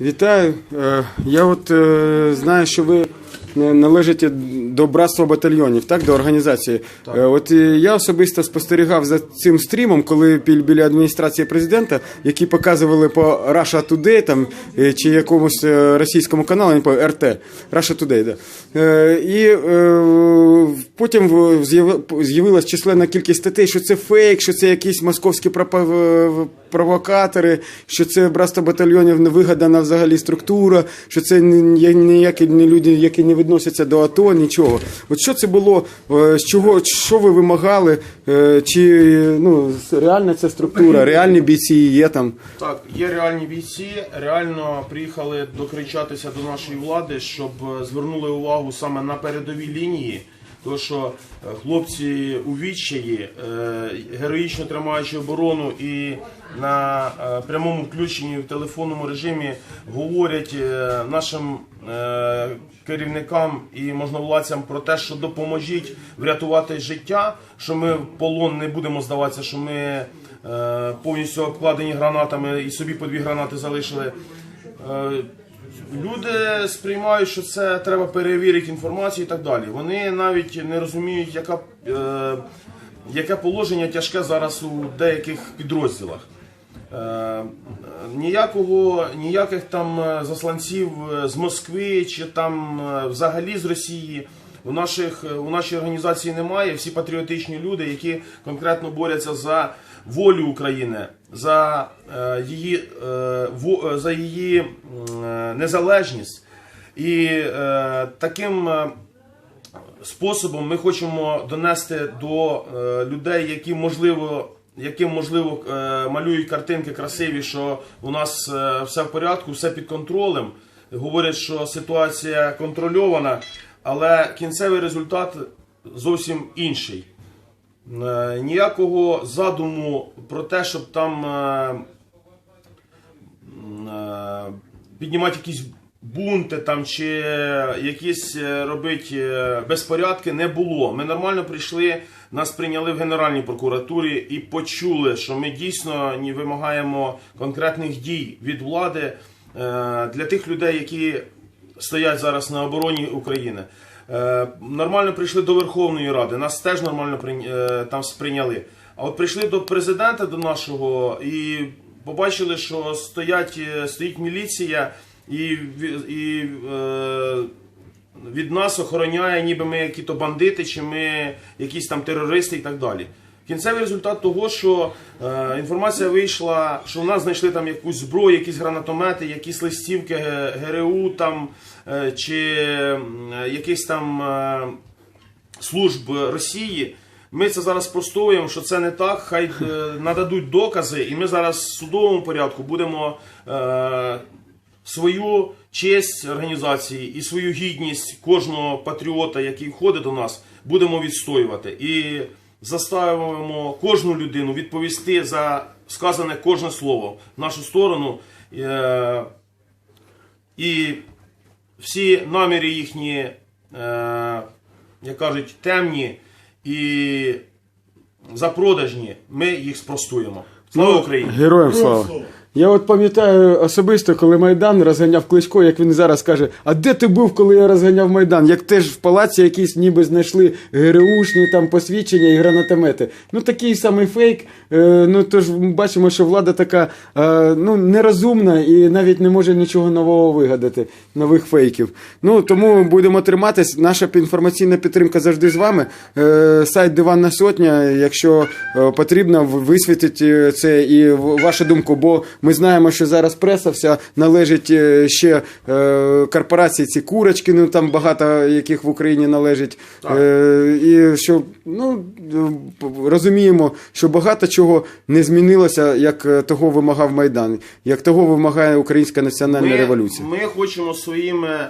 Вітаю. Е, Я от е, знаю, що ви е, належите до братства батальйонів, так, до організації. Е, От е, я особисто спостерігав за цим стрімом, коли біля адміністрації президента, які показували по Russia Today там, е, чи якомусь російському каналу, не пам'ятаю, РТ, Russia Today, да. І потім з'явилась численна кількість статей, що це фейк, що це якісь московські провокатори, що це братство батальйонів невигадана взагалі структура, що це ніякі не люди, які не відносяться до АТО, нічого. От що це було, е, з чого, що ви вимагали, е, чи ну, реальна ця структура, реальні бійці є там. Так, є реальні бійці, реально приїхали докричатися до нашої влади, щоб е, звернули увагу саме на передовій лінії. Тому що е, хлопці у відчаї, е, героїчно тримаючи оборону і на е, прямому включенні в телефонному режимі говорять нашим керівникам і можновладцям про те, що допоможіть врятувати життя, що ми в полон не будемо здаватися, що ми повністю обкладені гранатами і собі по дві гранати залишили. Люди сприймають, що це треба перевірити інформацію і так далі. Вони навіть не розуміють, яка, е, яке положення тяжке зараз у деяких підрозділах. Е, ніякого, ніяких там е, засланців е, з Москви чи там е, взагалі з Росії у, наших, е, у нашій організації немає. Всі патріотичні люди, які конкретно борються за волю України, за е, її, е, за її незалежність. І таким способом ми хочемо донести до людей, які можливо. Яким можливо малюють картинки красиві, що у нас все в порядку, все під контролем. Говорять, що ситуація контрольована, але кінцевий результат зовсім інший. Е, Ніякого задуму про те, щоб там е, е, піднімати якісь бунти там чи якісь робити безпорядки не було. Ми нормально прийшли, нас прийняли в Генеральній прокуратурі і почули, що ми дійсно ні- вимагаємо конкретних дій від влади для тих людей, які стоять зараз на обороні України. Е, Нормально прийшли до Верховної Ради, нас теж нормально е, там сприйняли. А от прийшли до президента до нашого і побачили, що стоять, е, стоїть міліція і, і від нас охороняє, ніби ми які-то бандити, чи ми якісь там терористи і так далі. Кінцевий результат того, що е, інформація вийшла, що в нас знайшли там якусь зброю, якісь гранатомети, якісь листівки ГРУ там, е, чи е, якісь там е, служб Росії. Ми це зараз спростовуємо, що це не так. Хай е, нададуть докази, і ми зараз в судовому порядку будемо е, свою честь організації і свою гідність кожного патріота, який входить до нас, будемо відстоювати. І заставимо кожну людину відповісти за сказане кожне слово в нашу сторону. Е, і всі наміри їхні, е, як кажуть, темні і запродажні, ми їх спростуємо. Слава Україні! Героям слава. Я от пам'ятаю особисто, коли Майдан розганяв Кличко, як він зараз каже: А де ти був, коли я розганяв Майдан? Як теж в палаці якісь ніби знайшли ГРУшні там посвідчення і гранатомети. Ну такий самий фейк. Е, ну тож бачимо, що влада така е, ну нерозумна і навіть не може нічого нового вигадати, нових фейків. Ну тому будемо триматись. Наша інформаційна підтримка завжди з вами. Е, сайт Диванна Сотня, якщо е, потрібно, висвітить е, це і вашу думку, бо ми знаємо, що зараз преса вся належить е, ще е, корпорації ці курочки, ну там багато яких в Україні належить. Е, і що ну розуміємо, що багато чого не змінилося, як того вимагав Майдан, як того вимагає Українська національна революція. Ми хочемо своїми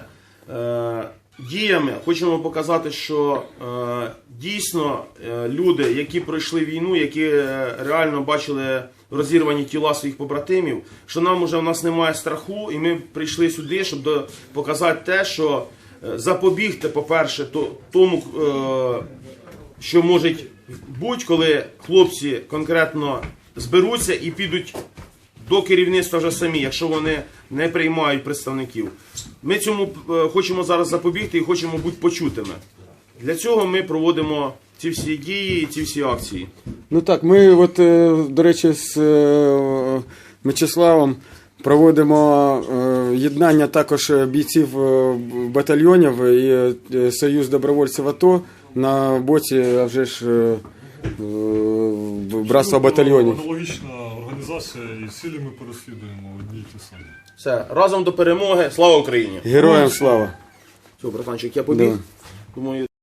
е, діями хочемо показати, що е, дійсно е, люди, які пройшли війну, які е, реально бачили розірвані тіла своїх побратимів, що нам уже в нас немає страху, і ми прийшли сюди, щоб показати те, що е, запобігти, по-перше, то, тому, е, що може бути, коли хлопці конкретно зберуться і підуть до керівництва вже самі, якщо вони не приймають представників. Ми цьому е, хочемо зараз запобігти і хочемо бути почутими. Для цього ми проводимо ці всі дії, ці всі акції. Ну так, ми, от, е, до речі, з е, Мечиславом проводимо е, єднання також бійців батальйонів і Союз добровольців АТО на боці, а вже ж братства батальйонів. Аналогічна організація і цілі ми переслідуємо одні й ті самі. Все, разом до перемоги. Слава Україні! Героям слава! Все, братанчик, я побіг. Да. Думаю,